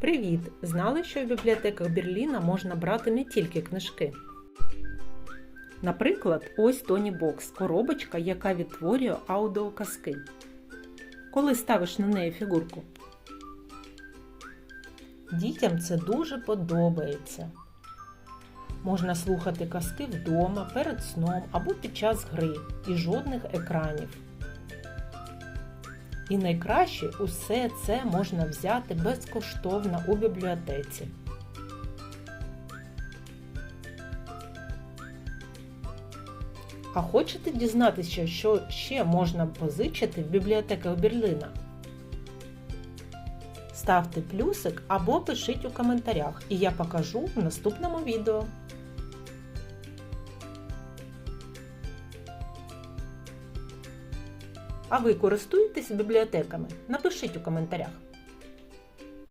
Привіт! Знали, що в бібліотеках Берліна можна брати не тільки книжки. Наприклад, ось Тоні Бокс коробочка, яка відтворює аудіоказки. Коли ставиш на неї фігурку. Дітям це дуже подобається. Можна слухати казки вдома, перед сном або під час гри і жодних екранів. І найкраще усе це можна взяти безкоштовно у бібліотеці. А хочете дізнатися, що ще можна позичити в бібліотеках Берліна? Ставте плюсик або пишіть у коментарях, і я покажу в наступному відео. А ви користуєтесь бібліотеками? Напишіть у коментарях.